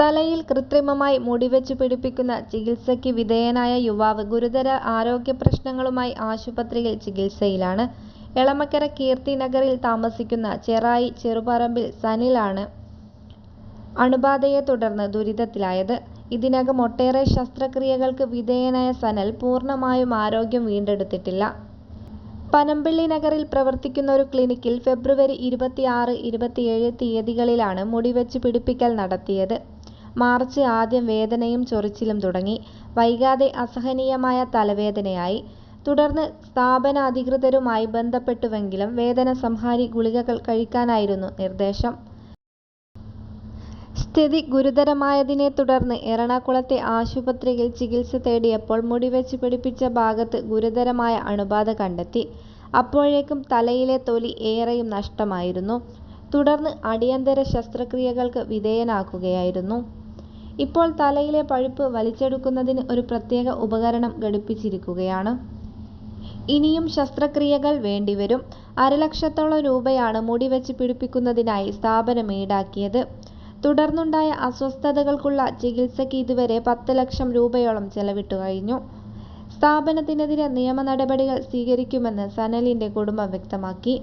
തലയിൽ കൃത്രിമമായി മുടിവെച്ചു പിടിപ്പിക്കുന്ന ചികിത്സയ്ക്ക് വിധേയനായ യുവാവ് ഗുരുതര ആരോഗ്യപ്രശ്നങ്ങളുമായി ആശുപത്രിയിൽ ചികിത്സയിലാണ്. എളമക്കര കീർത്തി നഗറിൽ താമസിക്കുന്ന ചെറായി ചെറുപറമ്പിൽ സനിലാണ് അണുബാധയെ തുടർന്ന് ദുരിതത്തിലായത്. ഇതിനകം ഒട്ടേറെ ശസ്ത്രക്രിയകൾക്ക് വിധേയനായ സനൽ പൂർണമായും ആരോഗ്യം വീണ്ടെടുത്തിട്ടില്ല. പനമ്പിള്ളി നഗറിൽ പ്രവർത്തിക്കുന്ന ഒരു ക്ലിനിക്കിൽ ഫെബ്രുവരി ഇരുപത്തിആറ്, ഇരുപത്തിഏഴ് തീയതികളിലാണ് മുടിവെച്ചു പിടിപ്പിക്കൽ നടത്തിയത്. മാർച്ച് ആദ്യം വേദനയും ചൊറിച്ചിലും തുടങ്ങി. വൈകാതെ അസഹനീയമായ തലവേദനയായി. തുടർന്ന് സ്ഥാപന അധികൃതരുമായി ബന്ധപ്പെട്ടുവെങ്കിലും വേദനസംഹാരി ഗുളികകൾ കഴിക്കാനായിരുന്നു നിർദ്ദേശം. സ്ഥിതി ഗുരുതരമായതിനെ തുടർന്ന് എറണാകുളത്തെ ആശുപത്രിയിൽ ചികിത്സ തേടിയപ്പോൾ മുടിവെച്ച് പിടിപ്പിച്ച ഭാഗത്ത് ഗുരുതരമായ അണുബാധ കണ്ടെത്തി. അപ്പോഴേക്കും തലയിലെ തൊലി ഏറെയും നഷ്ടമായിരുന്നു. തുടർന്ന് അടിയന്തര ശസ്ത്രക്രിയകൾക്ക് വിധേയനാക്കുകയായിരുന്നു. ഇപ്പോൾ തലയിലെ പഴുപ്പ് വലിച്ചെടുക്കുന്നതിന് ഒരു പ്രത്യേക ഉപകരണം ഘടിപ്പിച്ചിരിക്കുകയാണ്. ഇനിയും ശസ്ത്രക്രിയകൾ വേണ്ടിവരും. അരലക്ഷത്തോളം രൂപയാണ് മുടി വെച്ച് പിടിപ്പിക്കുന്നതിനായി സ്ഥാപനം ഈടാക്കിയത്. തുടർന്നുണ്ടായ അസ്വസ്ഥതകൾക്കുള്ള ചികിത്സയ്ക്ക് ഇതുവരെ പത്ത് ലക്ഷം രൂപയോളം ചെലവിട്ടു കഴിഞ്ഞു. സ്ഥാപനത്തിനെതിരെ നിയമ നടപടികൾ സ്വീകരിക്കുമെന്ന് സനലിന്റെ കുടുംബം വ്യക്തമാക്കി.